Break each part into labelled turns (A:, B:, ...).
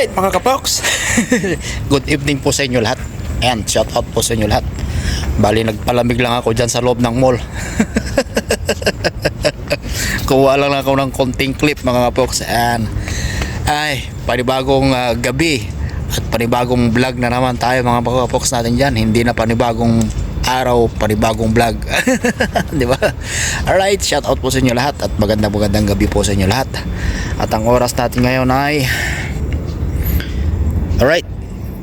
A: Alright mga kapoks. Good evening po sa inyo lahat. Ayan, shout out po sa inyo lahat. Bali nagpalamig lang ako dyan sa loob ng mall. Kuha lang ako ng konting clip mga kapoks. Ayan. Ay, panibagong ah, gabi. At panibagong vlog na naman tayo mga kapoks natin dyan. Hindi na panibagong araw, panibagong vlog. Di ba? Alright, shout out po sa inyo lahat At magandang magandang gabi po sa inyo lahat. At ang oras natin ngayon ay Alright.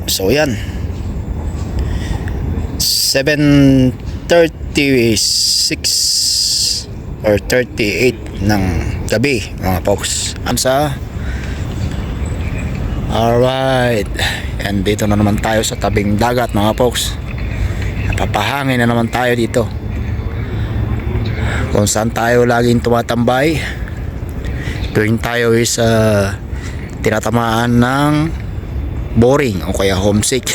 A: So yan. 7.36 or 38 ng gabi mga folks. Amsa. Alright. And dito na naman tayo sa tabing dagat mga folks. Napapahangin na naman tayo dito. Kung saan tayo laging tumatambay. Tuwing tayo is uh, tinatamaan ng boring o kaya homesick.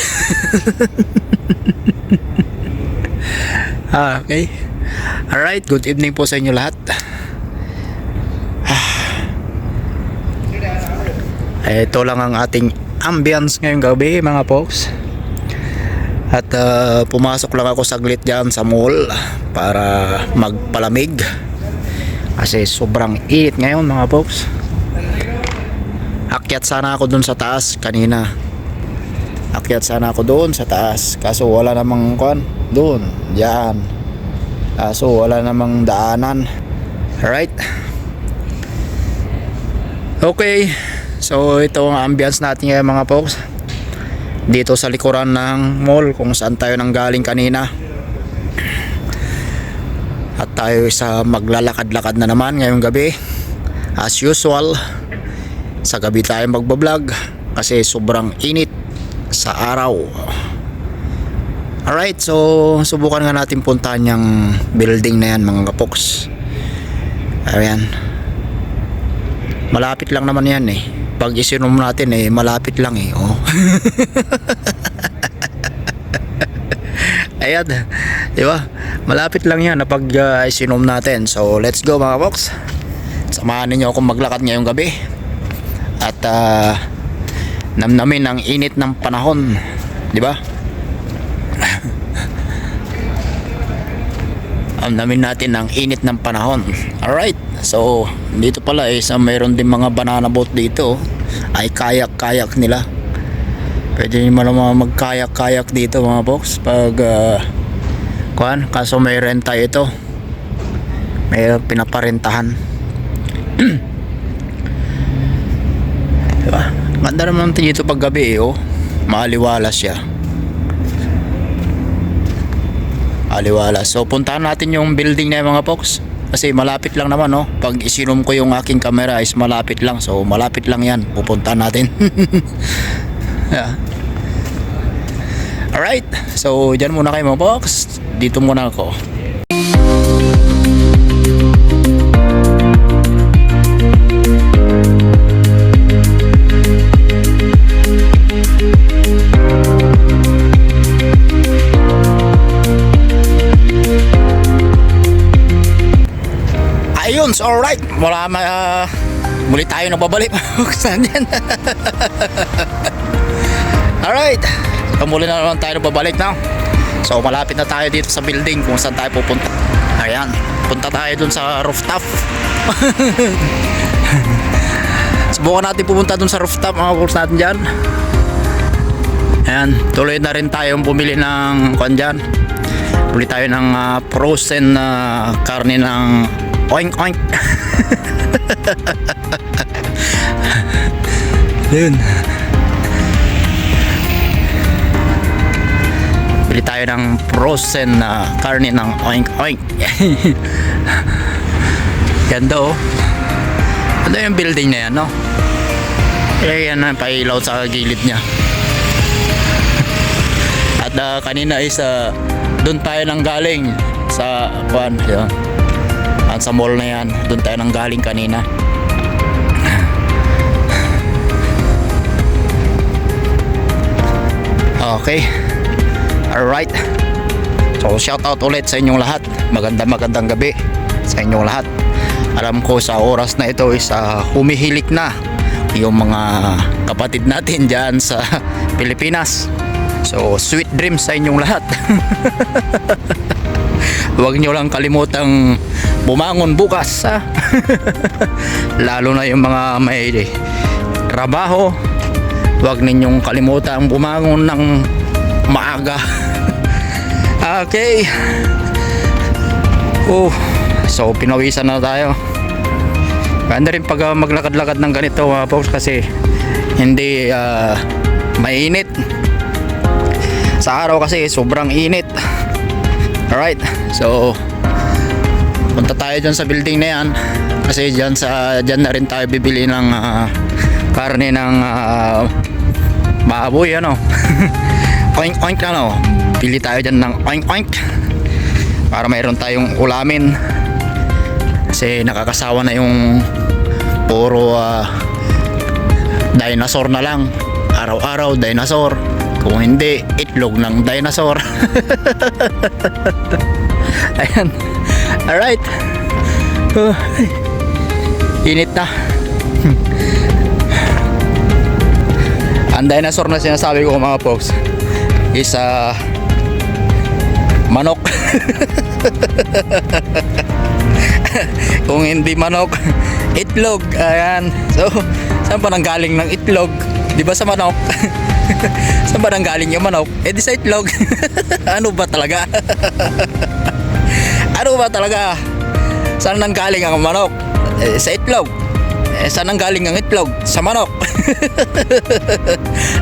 A: ah, okay. Alright, good evening po sa inyo lahat. Ah. Ito lang ang ating ambience ngayong gabi mga folks. At ah, pumasok lang ako saglit dyan sa mall para magpalamig. Kasi sobrang init ngayon mga folks. Akyat sana ako dun sa taas kanina. Akyat sana ako doon sa taas. Kaso wala namang kwan. Doon. Diyan. Kaso wala namang daanan. Alright. Okay. So ito ang ambience natin ngayon mga folks. Dito sa likuran ng mall kung saan tayo nang galing kanina. At tayo sa maglalakad-lakad na naman ngayong gabi. As usual sa gabi tayo magbablog kasi sobrang init sa araw. Alright so subukan nga natin puntahan yung building na yan mga kapoks. Ayan. Malapit lang naman yan eh. Pag isinom natin eh malapit lang eh oh. ayan di ba? Malapit lang yan na pag uh, isinom natin. So let's go mga kapoks. Samahan ninyo akong maglakad ngayong gabi. At uh, namnamin ang init ng panahon di ba? Namnamin natin ang init ng panahon. Alright so dito pala eh sa mayroon din mga banana boat dito. Ay kayak kayak nila. Pwede nyo malamang magkayak kayak dito mga box pag uh, kuhan kaso may renta ito. May pinaparentahan Diba? Ganda naman dito pag gabi eh, oh. Maaliwala siya. Aliwala. So puntahan natin yung building na yun, mga folks. Kasi malapit lang naman, no? Pag isinom ko yung aking camera is malapit lang. So malapit lang yan. Pupuntahan natin. yeah. Alright. So dyan muna kayo mga folks. Dito muna ako. Ayun, so alright. Wala ma... Uh, muli tayo nagbabalik. Saan yan? alright. So muli na naman tayo nagbabalik na. So malapit na tayo dito sa building kung saan tayo pupunta. Ayan. Punta tayo dun sa rooftop. Subukan natin pupunta dun sa rooftop mga course natin dyan. Ayan. Tuloy na rin tayong bumili ng kwan dyan. Bumili tayo ng uh, frozen na karne ng oink oink. Yun bili tayo ng frozen na karne ng oink oink. Ganda oh. Ano yung building na yan no? Eh yan na pailaw sa gilid niya. At uh, kanina is uh, doon tayo nang galing sa kwan yun sa mall na yan. Doon tayo nang galing kanina. Okay. Alright. So shout out ulit sa inyong lahat. Maganda magandang gabi sa inyong lahat. Alam ko sa oras na ito is uh, humihilik na yung mga kapatid natin dyan sa Pilipinas. So, sweet dreams sa inyong lahat. Huwag nyo lang kalimutang bumangon bukas. Ha? Lalo na yung mga may trabaho. Huwag ninyong kalimutang bumangon ng maaga. okay. Oh, so pinawisan na tayo. Ganda rin pag ah, maglakad-lakad ng ganito mga folks kasi hindi ah, mainit. Sa araw kasi sobrang init. Alright, so punta tayo dyan sa building na yan. Kasi dyan, sa, dyan na rin tayo bibili ng ah, karne ng ah, baboy ano. oink oink ano. Pili tayo dyan ng oink oink. Para mayroon tayong ulamin. Kasi nakakasawa na yung puro ah, dinosaur na lang. Araw-araw dinosaur kung hindi itlog ng dinosaur. Ayan. Alright ay. init na. Ang dinosaur na sinasabi ko mga folks is ah, manok. Kung hindi manok itlog. Ayan. So saan pa nang galing ng itlog? Di ba sa manok saan ba galing yung manok eh di sa itlog ano ba talaga ano ba talaga saan nang galing ang manok eh, sa itlog eh, saan nang galing ang itlog sa manok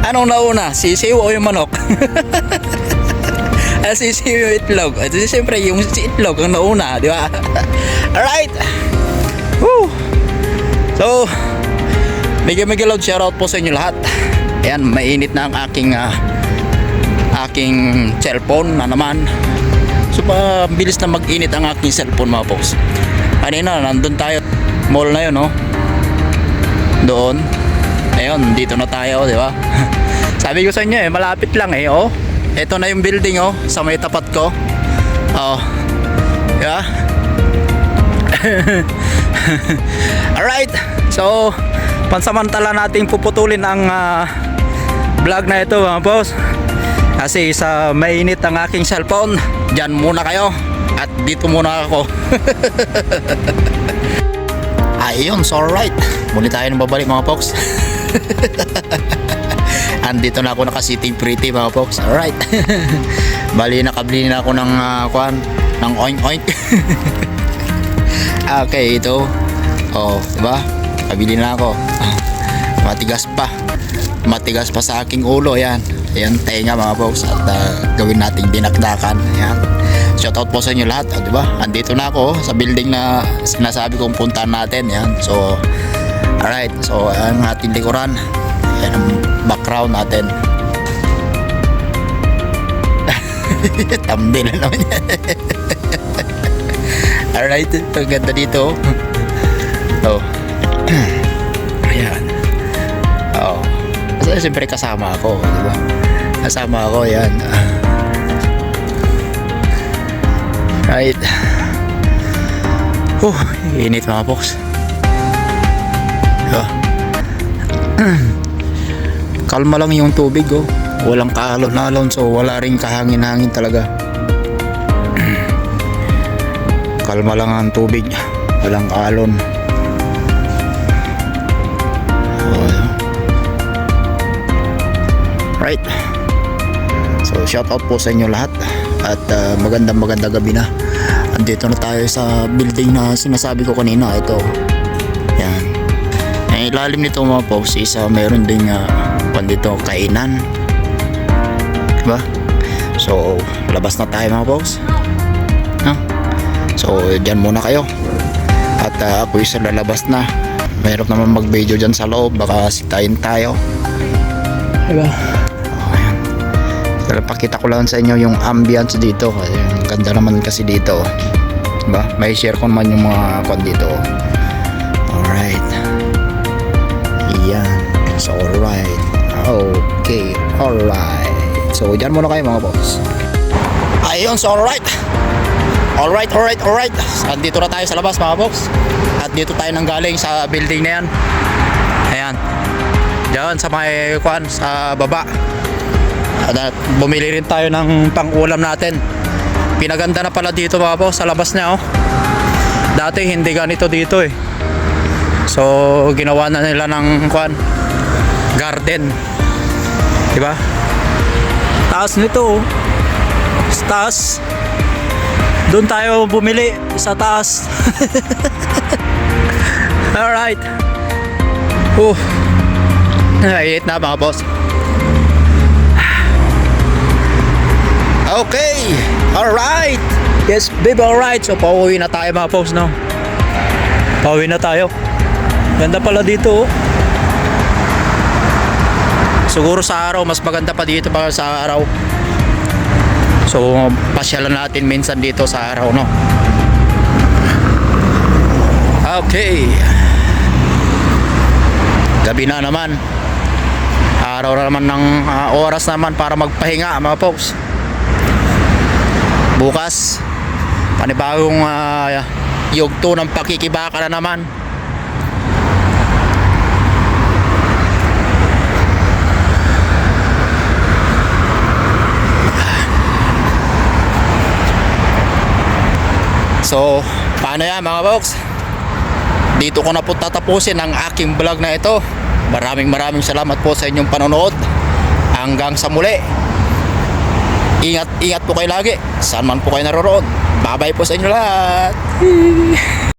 A: anong nauna sisiw o yung manok Ah, sisiw yung itlog. At siyempre, yung si itlog ang nauna, di ba? Alright! Woo! So, mega mega loud shoutout po sa inyo lahat. Ayan, mainit na ang aking ah, aking cellphone na naman. So, pa bilis na mag-init ang aking cellphone mga folks. Kanina, nandun tayo. Mall na yun, no? Doon. Ayun, dito na tayo, di ba? Sabi ko sa inyo eh, malapit lang eh, oh. Ito na yung building oh, sa may tapat ko. Oh. Yeah. Alright. So, pansamantala nating puputulin ang ah, vlog na ito mga boss. Kasi sa mainit ang aking cellphone, dyan muna kayo. At dito muna ako. Ayun, so alright. Muli tayo nang babalik mga folks. Andito na ako naka-sitting pretty mga folks. Alright. Bali nakabili na ako ng uh, kwan, ng oink oink. okay, ito. Oh, 'di ba? Kabili na ako. Matigas pa. Matigas pa sa aking ulo, yan. Ayan, tenga mga folks at uh, gawin nating dinakdakan. Ayan. Shoutout po sa inyo lahat, ah, 'di ba? Andito na ako sa building na sinasabi kong puntahan natin, yan. So, alright. So, ang ating likuran. Yan ang background natin. Thumbnail na naman yan. Alright, ang ganda dito. Oh. Kasi siyempre kasama ako, di ba? Kasama ako, yan. Right. Oh, init mga box. Oh. kalma lang yung tubig oh. Walang kaalon-alon so wala ring kahangin-hangin talaga. kalma lang ang tubig. Walang alon. Right. So shout out po sa inyo lahat at uh, magandang magandang gabi na. Andito na tayo sa building na sinasabi ko kanina. Ito. Yan. Ang ilalim nito mga folks is uh, meron ding uh, dito kainan. Diba? So, labas na tayo mga folks. No? So, dyan muna kayo. At uh, ako isa lalabas na. Mayroon naman mag-video dyan sa loob. Baka sitayin tayo. Diba? Pero pakita ko lang sa inyo yung ambience dito. Kasi ang ganda naman kasi dito. Diba? May share ko naman yung mga kwan dito. Alright. Yan. So, alright. Okay. Alright. So, dyan muna kayo mga boss. Ayun, so alright. Alright, alright, alright. At dito na tayo sa labas mga boss. At dito tayo nang galing sa building na yan. Ayan. Diyan sa may kwan sa baba. At bumili rin tayo ng pang-ulam natin. Pinaganda na pala dito mga boss sa labas niya oh. Dati hindi ganito dito eh. So ginawa na nila ng kwan garden. 'Di ba? Taas nito oh. Taas. Doon tayo bumili sa taas. Alright. Uh. Naiit na mga boss. Okay. Alright. Yes, babe, alright. So, pauwi na tayo mga boss, no? Pauwi na tayo. Ganda pala dito, oh. Siguro sa araw, mas maganda pa dito pa sa araw. So, pasyalan natin minsan dito sa araw, no? Okay. Gabi na naman. Araw na naman ng ah, oras naman para magpahinga, mga folks. Bukas, panibagong uh, yugto ng pakikibaka na naman. So, paano yan mga folks? Dito ko na po tatapusin ang aking vlog na ito. Maraming maraming salamat po sa inyong panonood. Hanggang sa muli. Ingat, ingat po kayo lagi. Saan man po kayo naroon. Bye-bye po sa inyo lahat.